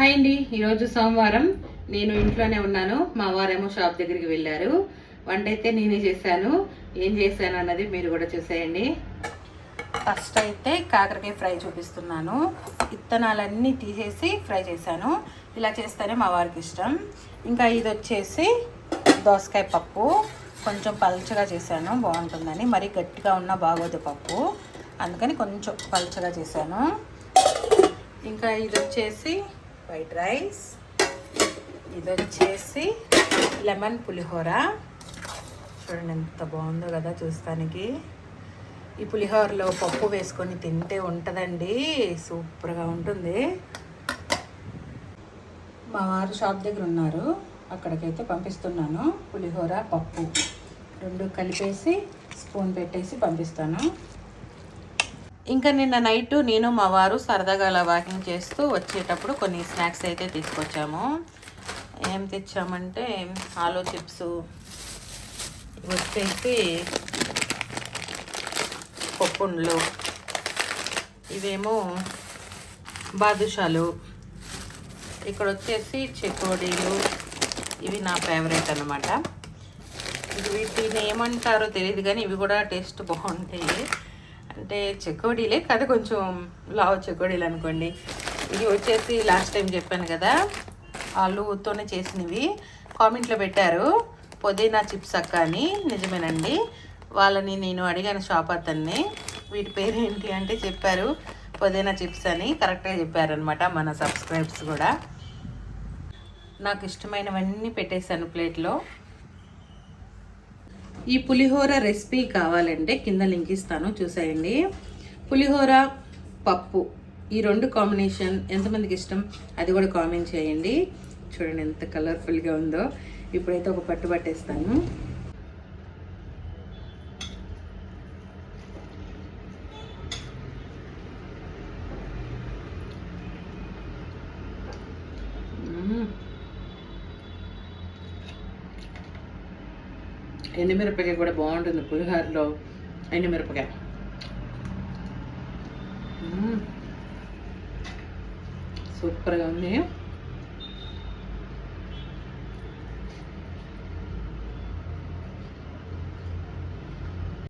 Hi అండి. ఈరోజు సోమవారం నేను ఇంట్లోనే ఉన్నాను. మా వారేమో షాప్ దగ్గరికి వెళ్ళారు. వంట అయితే నేనే చేశాను. ఏం చేశాను అన్నది మీరు కూడా చూసేయండి. ఫస్ట్ అయితే కాకరకాయ ఫ్రై చూపిస్తున్నాను. ఇత్తనాలన్నీ తీసేసి ఫ్రై చేశాను. ఇలా చేస్తేనే మా వారికి ఇష్టం. ఇంకా ఇది వచ్చేసి దోసకాయ పప్పు. కొంచెం పల్చగా చేశాను. బాగుంటుందని. మరీ గట్టిగా ఉన్న బాగోదు పప్పు. అందుకని కొంచెం పల్చగా చేశాను. ఇంకా ఇది వచ్చేసి వైట్ రైస్. ఇది వచ్చేసి లెమన్ పులిహోర. చూడండి ఎంత బాగుందో కదా చూస్తానికి. ఈ పులిహోరలో పప్పు వేసుకొని తింటే ఉంటుందండి. సూపర్గా ఉంటుంది. మా వారు షాప్ దగ్గర ఉన్నారు. అక్కడికైతే పంపిస్తున్నాను పులిహోర పప్పు. రెండు కలిపేసి స్పూన్ పెట్టేసి పంపిస్తాను. ఇంకా నిన్న నైట్ నేను మా వారు సరదాగా అలా వాకింగ్ చేస్తూ వచ్చేటప్పుడు కొన్ని స్నాక్స్ అయితే తీసుకొచ్చాము. ఏం తెచ్చామంటే ఆలో చిప్స్ ఇవి వచ్చేసి పప్పుండ్లు ఇవేమో బాదుషాలు. ఇక్కడ వచ్చేసి చెకోడీలు. ఇవి నా ఫేవరెట్ అనమాట ఇది వీటిని ఏమంటారో తెలియదు కానీ ఇవి కూడా టేస్ట్ బాగుంటాయి. అంటే చెకోడీలే కదా కొంచెం లావు చెకోడీలు అనుకోండి. ఇది వచ్చేసి లాస్ట్ టైం చెప్పాను కదా ఆలుతోనే చేసినవి. కామెంట్లో పెట్టారు పుదీనా చిప్స్ అక్క అని. నిజమేనండి. వాళ్ళని నేను అడిగాను షాప్ అతన్ని. వీటి పేరు ఏంటి అంటే చెప్పారు పుదీనా చిప్స్ అని. కరెక్ట్గా చెప్పారనమాట మన సబ్స్క్రైబ్స్ కూడా. నాకు ఇష్టమైనవన్నీ పెట్టేశాను ప్లేట్లో. ఈ పులిహోర రెసిపీ కావాలంటే కింద లింక్ ఇస్తాను చూసేయండి. పులిహోర పప్పు ఈ రెండు కాంబినేషన్ ఎంతమందికి ఇష్టం అది కూడా కామెంట్ చేయండి. చూడండి ఎంత కలర్ఫుల్గా ఉందో. ఇప్పుడైతే ఒక పట్టు పట్టేస్తాను. ఎండుమిరపకాయ కూడా బాగుంటుంది పులిహోరలో ఎండుమిరపకాయ మ్మ్. సూపర్గా ఉంది